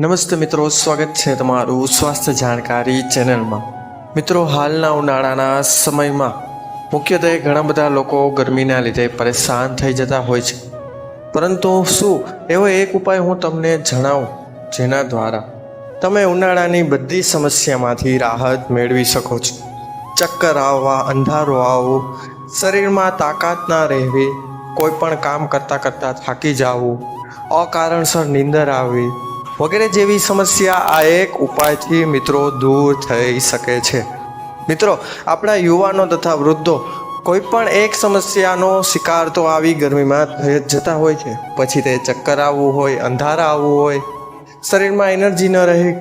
નમસ્તે મિત્રો, સ્વાગત છે તમારું સ્વાસ્થ્ય જાણકારી ચેનલમાં. મિત્રો, હાલના ઉનાળાના સમયમાં મુખ્યત્વે ઘણા બધા લોકો ગરમીના લીધે પરેશાન થઈ જતા હોય છે. પરંતુ શું એવો એક ઉપાય હું તમને જણાવું, જેના દ્વારા તમે ઉનાળાની બધી સમસ્યામાંથી રાહત મેળવી શકો છો. ચક્કર આવવા, અંધારો આવવો, શરીરમાં તાકાત ના રહેવી, કોઈ પણ કામ કરતાં કરતાં થાકી જવું, અકારણસર નીંદર આવવી વગેરે જેવી સમસ્યા આ એક ઉપાયથી મિત્રો દૂર થઈ શકે છે. મિત્રો, આપણા યુવાનો તથા વૃદ્ધો કોઈ પણ એક સમસ્યાનો શિકાર તો આવી ગરમીમાં થઈ જતા હોય છે. પછી તે ચક્કર આવવું હોય, અંધારા આવવું હોય, શરીરમાં એનર્જી ન રહે,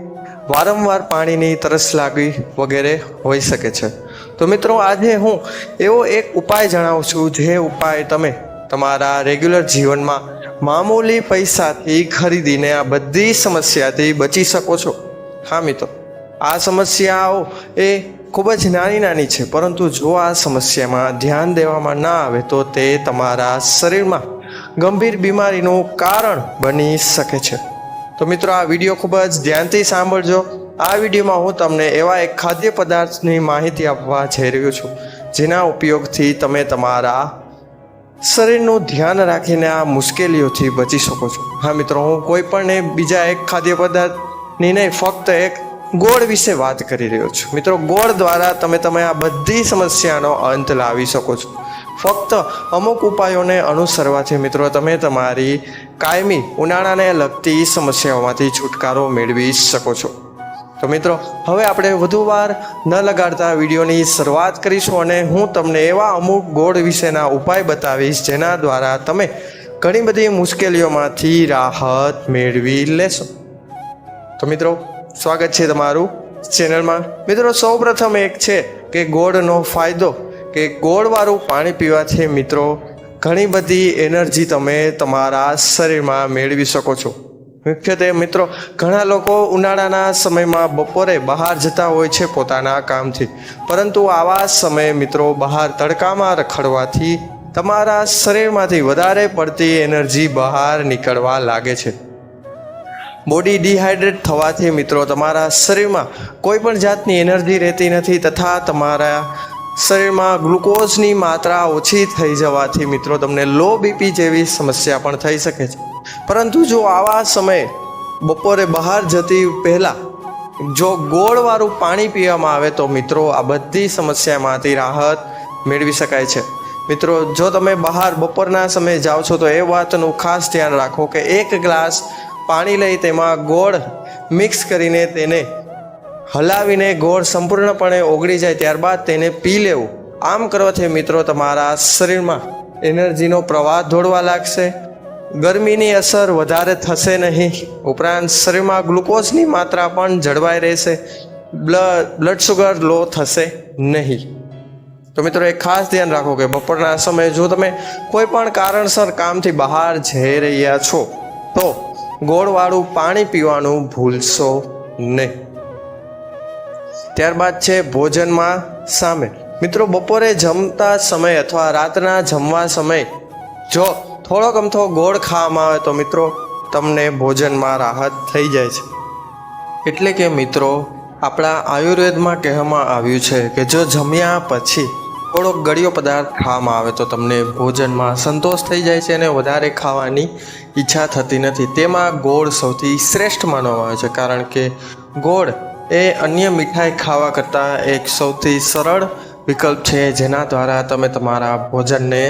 વારંવાર પાણીની તરસ લાગવી વગેરે હોઈ શકે છે. તો મિત્રો, આજે હું એવો એક ઉપાય જણાવું છું, જે ઉપાય તમે તમારા રેગ્યુલર જીવનમાં મામૂલી પૈસાથી ખરીદીને આ બધી સમસ્યાથી બચી શકો છો. હા, મિત્રો. આ સમસ્યાઓ એ ખૂબ જ નાની નાની છે, પરંતુ જો આ સમસ્યામાં ધ્યાન દેવામાં ના આવે, તો તે તમારા શરીરમાં ગંભીર બીમારીનું કારણ બની શકે છે. તો મિત્રો, આ વીડિયો ખૂબ જ ધ્યાનથી સાંભળજો. આ વિડીયોમાં હું તમને એવા એક ખાદ્ય પદાર્થની માહિતી આપવા જઈ રહ્યો છું, જેના ઉપયોગથી તમે તમારા શરીરનું ધ્યાન રાખીને આ મુશ્કેલીઓથી બચી શકો છો. હા મિત્રો, હું કોઈ પણ બીજા એક ખાદ્ય પદાર્થની નહીં, ફક્ત એક ગોળ વિશે વાત કરી રહ્યો છું. મિત્રો, ગોળ દ્વારા તમે તમે આ બધી સમસ્યાનો અંત લાવી શકો છો. ફક્ત અમુક ઉપાયોને અનુસરવાથી મિત્રો, તમે તમારી કાયમી, ઉનાળાને લગતી સમસ્યાઓમાંથી છુટકારો મેળવી શકો છો. તો મિત્રો, હવે આપણે વધુ વાર ન લગાડતા વિડીયોની શરૂઆત કરીશું અને હું તમને એવા અમુક ગોળ વિશેના ઉપાય બતાવીશ જેના દ્વારા તમે ઘણી બધી મુશ્કેલીઓમાંથી રાહત મેળવી લેશો. તો મિત્રો, સ્વાગત છે તમારું ચેનલમાં. મિત્રો, સૌપ્રથમ એક છે કે ગોળનો ફાયદો, કે ગોળવાળું પાણી પીવાથી મિત્રો, ઘણી બધી એનર્જી તમે તમારા શરીરમાં મેળવી શકો છો. મુખ્યત્વે મિત્રો, ઘણા લોકો ઉનાળાના સમયમાં બપોરે બહાર જતા હોય છે પોતાના કામથી. પરંતુ આવા સમયે મિત્રો, બહાર તડકામાં રખડવાથી તમારા શરીરમાંથી વધારે પડતી એનર્જી બહાર નીકળવા લાગે છે. બોડી ડિહાઇડ્રેટ થવાથી મિત્રો, તમારા શરીરમાં કોઈ પણ જાતની એનર્જી રહેતી નથી તથા તમારા શરીરમાં ગ્લુકોઝની માત્રા ઓછી થઈ જવાથી મિત્રો, તમને લો બીપી જેવી સમસ્યા પણ થઈ શકે છે. પરંતુ જો આવા સમયે બપોરે બહાર જતી પહેલાં જો ગોળવાળું પાણી પીવામાં આવે તો મિત્રો આ બધી સમસ્યામાંથી રાહત મેળવી શકાય છે. મિત્રો, જો તમે બહાર બપોરના સમયે જાઓ છો તો એ વાતનું ખાસ ધ્યાન રાખો કે એક ગ્લાસ પાણી લઈ તેમાં ગોળ મિક્સ કરીને તેને હલાવીને ગોળ સંપૂર્ણપણે ઓગળી જાય ત્યારબાદ તેને પી લેવું. આમ કરવાથી મિત્રો તમારા શરીરમાં એનર્જીનો પ્રવાહ દોડવા લાગશે ગરમીની અસર વધારે થશે નહીં. ઉપરાંત શરીરમાં ગ્લુકોઝની માત્રા પણ જળવાઈ રહેશે. બ્લડ બ્લડ શુગર લો થશે નહીં. તો મિત્રો એક ખાસ ધ્યાન રાખો કે બપોરના સમયે જો તમે કોઈ પણ કારણસર કામથી બહાર જઈ રહ્યા છો, તો ગોળવાળું પાણી પીવાનું ભૂલશો નહીં. ત્યારબાદ છે ભોજનમાં સામે મિત્રો બપોરે જમતા સમય અથવા રાતના જમવા સમયે જો થોડોક અમથો ગોળ ખાવામાં આવે તો મિત્રો તમને ભોજનમાં રાહત થઈ જાય છે. એટલે કે મિત્રો, આપણા આયુર્વેદમાં કહેવામાં આવ્યું છે કે જો જમ્યા પછી થોડોક ગળ્યો પદાર્થ ખાવામાં આવે તો તમને ભોજનમાં સંતોષ થઈ જાય છે અને વધારે ખાવાની ઈચ્છા થતી નથી. તેમાં ગોળ સૌથી શ્રેષ્ઠ માનવામાં આવે છે, કારણ કે ગોળ એ અન્ય મીઠાઈ ખાવા કરતાં એક સૌથી સરળ વિકલ્પ છે, જેના દ્વારા તમે તમારા ભોજનને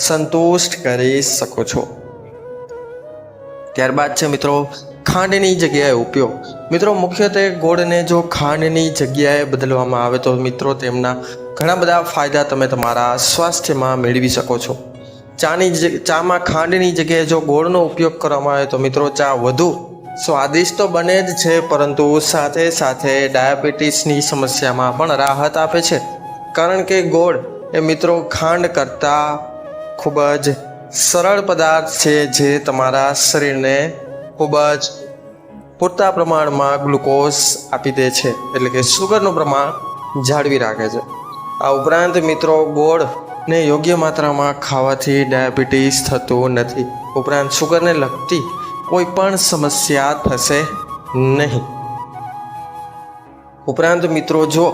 સંતુષ્ટ કરી શકો છો. ત્યારબાદ છે મિત્રો, ખાંડની જગ્યાએ ઉપયોગ. મિત્રો, મુખ્યત્વે ગોળને જો ખાંડની જગ્યાએ બદલવામાં આવે તો મિત્રો, તેમના ઘણા બધા ફાયદા તમે તમારા સ્વાસ્થ્યમાં મેળવી શકો છો. ચાની ચામાં ખાંડની જગ્યાએ જો ગોળનો ઉપયોગ કરવામાં આવે તો મિત્રો, ચા વધુ સ્વાદિષ્ટ તો બને જ છે, પરંતુ સાથે સાથે ડાયાબિટીસની સમસ્યામાં પણ રાહત આપે છે. કારણ કે ગોળ એ મિત્રો ખાંડ કરતાં ખૂબ જ સરળ પદાર્થ છે જે તમારા શરીરને ખૂબ જ પૂરતા પ્રમાણમાં ગ્લુકોઝ આપી દે છે. એટલે કે સુગરનું પ્રમાણ જાળવી રાખે છે. આ ઉપરાંત મિત્રો, ગોળને યોગ્ય માત્રામાં ખાવાથી ડાયાબિટીસ થતું નથી. ઉપરાંત સુગરને લગતી કોઈ પણ સમસ્યા થશે નહીં. ઉપરાંત મિત્રો, જો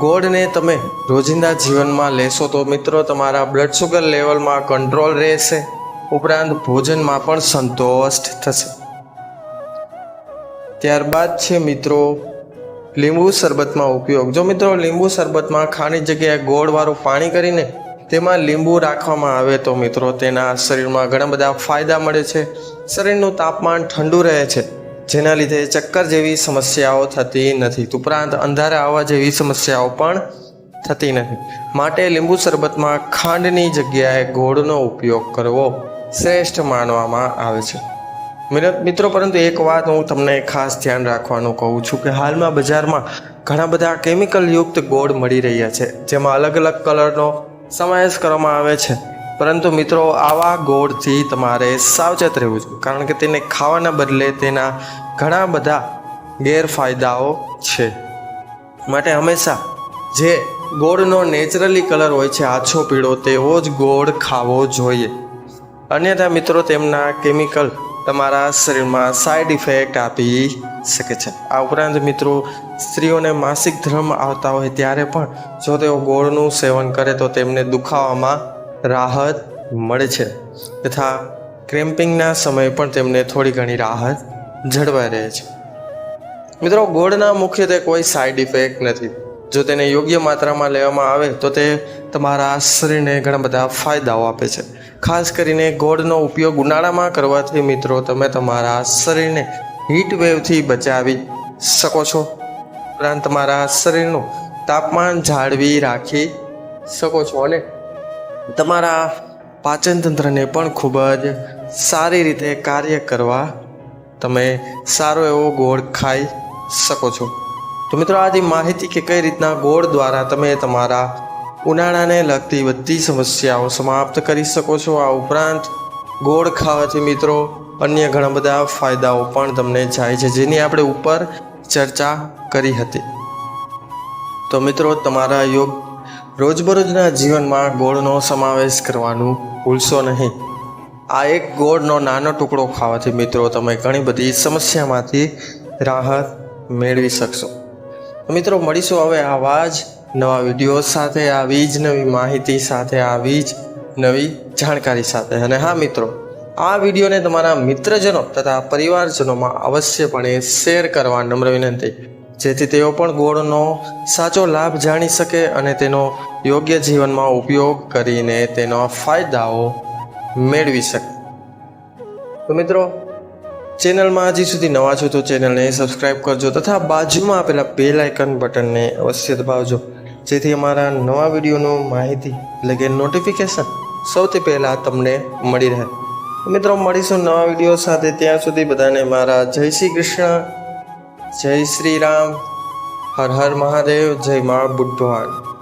ગોળને તમે રોજિંદા જીવનમાં લેશો, તો મિત્રો, તમારા બ્લડ શુગર લેવલમાં કંટ્રોલ રહેશે. ઉપરાંત ભોજનમાં પણ સંતોષ થશે. ત્યારબાદ છે મિત્રો, લીંબુ શરબતમાં ઉપયોગ. જો મિત્રો, લીંબુ શરબતમાં ખાની જગ્યાએ ગોળવાળું પાણી કરીને તેમાં લીંબુ રાખવામાં આવે, તો મિત્રો, તેના શરીરમાં ઘણા બધા ફાયદા મળે છે. શરીરનું તાપમાન ઠંડુ રહે છે. જેના લીધે ચક્કર જેવી સમસ્યાઓ થતી નથી. ઉપરાંત અંધારા આવવા જેવી સમસ્યાઓ પણ થતી નથી. માટે લીંબુ શરબતમાં ખાંડની જગ્યાએ ગોળનો ઉપયોગ કરવો શ્રેષ્ઠ માનવામાં આવે છે. મિત્ર- પરંતુ એક વાત હું તમને ખાસ ધ્યાન રાખવાનું કહું છું કે હાલમાં બજારમાં ઘણા બધા કેમિકલ યુક્ત ગોળ મળી રહ્યા છે, જેમાં અલગ અલગ કલરનો સમાવેશ કરવામાં આવે છે. પરંતુ મિત્રો, આવા ગોળથી તમારે સાવચેત રહેવું જોઈએ, કારણ કે તેને ખાવાના બદલે તેના ઘણા બધા ગેરફાયદાઓ છે. માટે હંમેશા જે ગોળનો નેચરલી કલર હોય છે, આછો પીળો, તેવો જ ગોળ ખાવો જોઈએ. અન્યથા મિત્રો, તેમના કેમિકલ તમારા શરીરમાં સાઈડ ઇફેક્ટ આપી શકે છે. આ ઉપરાંત મિત્રો, સ્ત્રીઓને માસિક ધર્મ આવતા હોય ત્યારે પણ જો તેઓ ગોળનું સેવન કરે તો તેમને દુખાવામાં રાહત મળે છે. તથા ક્રેમ્પિંગના સમયે પણ તેમને થોડી ઘણી રાહત જળવાઈ રહે છે. મિત્રો, ગોળના મુખ્યત્વે કોઈ સાઈડ ઇફેક્ટ નથી. જો તેને યોગ્ય માત્રામાં લેવામાં આવે, તો તે તમારા શરીરને ઘણા બધા ફાયદાઓ આપે છે. ખાસ કરીને ગોળનો ઉપયોગ ઉનાળામાં કરવાથી, મિત્રો, તમે તમારા શરીરને હીટ વેવથી બચાવી શકો છો. ઉપરાંત તમારા શરીરનું તાપમાન જાળવી રાખી શકો છો અને તમારા પાચનતંત્રને પણ ખૂબ જ સારી રીતે કાર્ય કરવા તમે સારો એવો ગોળ ખાઈ શકો છો. તો મિત્રો આજે માહિતી કે કઈ રીતના ગોળ દ્વારા તમે તમારા ઉનાળાને લગતી બધી સમસ્યાઓ સમાપ્ત કરી શકો છો, આ ઉપરાંત ગોળ ખાવાથી મિત્રો અન્ય ઘણા બધા ફાયદાઓ પણ તમને જાય છે, જેની આપણે ઉપર ચર્ચા કરી હતી. તો મિત્રો, તમારા યોગ રોજબરોજના જીવનમાં ગોળનો સમાવેશ કરવાનું ભૂલશો નહીં. આ એક ગોળનો નાનો ટુકડો ખાવાથી મિત્રો તમે ઘણી બધી સમસ્યામાંથી રાહત મેળવી શકશો. મિત્રો, મળીશું હવે આવા જ નવા વીડિયો સાથે, આવી જ નવી માહિતી સાથે, આવી જ નવી જાણકારી સાથે. અને હા મિત્રો, આ વિડીયોને તમારા મિત્રજનો તથા પરિવારજનોમાં અવશ્યપણે શેર કરવા નમ્ર વિનંતી. જેથી તેઓ પણ ગોળનો સાચો લાભ જાણી શકે અને તેનો યોગ્ય જીવનમાં ઉપયોગ કરીને તેનો ફાયદાઓ મેળવી શકે. તો મિત્રો, ચેનલમાં હજી સુધી નવા છો તો ચેનલને સબસ્ક્રાઇબ કરજો તથા બાજુમાં આપેલા બેલ આઇકન બટનને અવશ્ય દબાવજો, જેથી અમારા નવા વિડીયોનું માહિતી એટલે કે નોટિફિકેશન સૌથી પહેલાં તમને મળી રહે. મિત્રો, મળીશું નવા વીડિયો સાથે. ત્યાં સુધી બધાને મારા જય શ્રી કૃષ્ણ. જય શ્રી રામ. હર હર મહાદેવ જય મા બુદ્ધવાન.